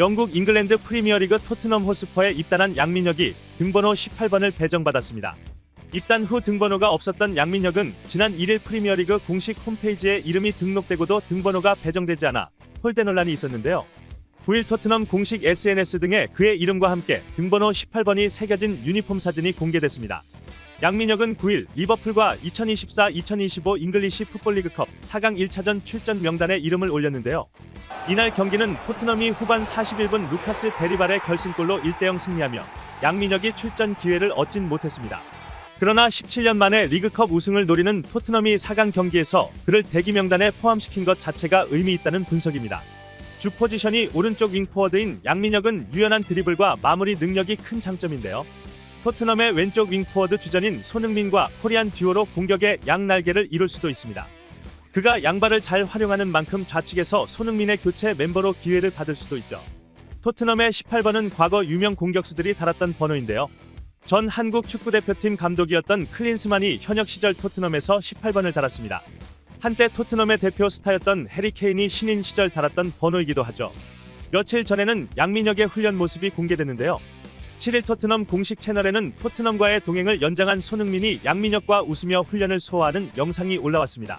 영국 잉글랜드 프리미어리그 토트넘 호스퍼에 입단한 양민혁이 등번호 18번을 배정받았습니다. 입단 후 등번호가 없었던 양민혁은 지난 1일 프리미어리그 공식 홈페이지에 이름이 등록되고도 등번호가 배정되지 않아 홀대 논란이 있었는데요. 9일 토트넘 공식 SNS 등에 그의 이름과 함께 등번호 18번이 새겨진 유니폼 사진이 공개됐습니다. 양민혁은 9일 리버풀과 2024-2025 잉글리시 풋볼리그컵 4강 1차전 출전 명단에 이름을 올렸는데요. 이날 경기는 토트넘이 후반 41분 루카스 베리발의 결승골로 1대0 승리하며 양민혁이 출전 기회를 얻진 못했습니다. 그러나 17년 만에 리그컵 우승을 노리는 토트넘이 4강 경기에서 그를 대기 명단에 포함시킨 것 자체가 의미 있다는 분석입니다. 주 포지션이 오른쪽 윙포워드인 양민혁은 유연한 드리블과 마무리 능력이 큰 장점인데요. 토트넘의 왼쪽 윙포워드 주전인 손흥민과 코리안 듀오로 공격의 양날개를 이룰 수도 있습니다. 그가 양발을 잘 활용하는 만큼 좌측에서 손흥민의 교체 멤버로 기회를 받을 수도 있죠. 토트넘의 18번은 과거 유명 공격수들이 달았던 번호인데요. 전 한국 축구대표팀 감독이었던 클린스만이 현역 시절 토트넘에서 18번을 달았습니다. 한때 토트넘의 대표 스타였던 해리 케인이 신인 시절 달았던 번호이기도 하죠. 며칠 전에는 양민혁의 훈련 모습이 공개됐는데요. 7일 토트넘 공식 채널에는 토트넘과의 동행을 연장한 손흥민이 양민혁과 웃으며 훈련을 소화하는 영상이 올라왔습니다.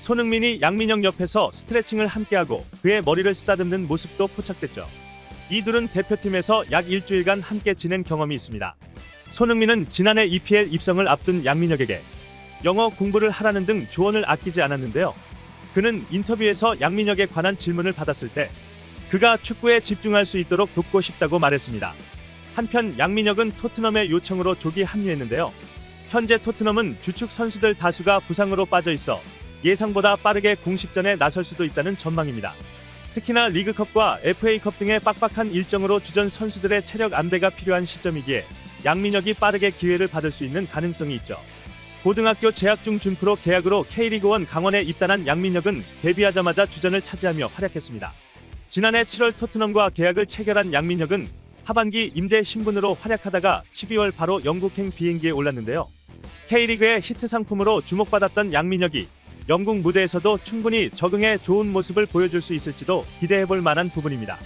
손흥민이 양민혁 옆에서 스트레칭을 함께하고 그의 머리를 쓰다듬는 모습도 포착됐죠. 이 둘은 대표팀에서 약 일주일간 함께 지낸 경험이 있습니다. 손흥민은 지난해 EPL 입성을 앞둔 양민혁에게 영어 공부를 하라는 등 조언을 아끼지 않았는데요. 그는 인터뷰에서 양민혁에 관한 질문을 받았을 때 그가 축구에 집중할 수 있도록 돕고 싶다고 말했습니다. 한편 양민혁은 토트넘의 요청으로 조기 합류했는데요. 현재 토트넘은 주축 선수들 다수가 부상으로 빠져 있어 예상보다 빠르게 공식전에 나설 수도 있다는 전망입니다. 특히나 리그컵과 FA컵 등의 빡빡한 일정으로 주전 선수들의 체력 안배가 필요한 시점이기에 양민혁이 빠르게 기회를 받을 수 있는 가능성이 있죠. 고등학교 재학 중 준프로 계약으로 K리그1 강원에 입단한 양민혁은 데뷔하자마자 주전을 차지하며 활약했습니다. 지난해 7월 토트넘과 계약을 체결한 양민혁은 하반기 임대 신분으로 활약하다가 12월 바로 영국행 비행기에 올랐는데요. K리그의 히트 상품으로 주목받았던 양민혁이 영국 무대에서도 충분히 적응해 좋은 모습을 보여줄 수 있을지도 기대해볼 만한 부분입니다.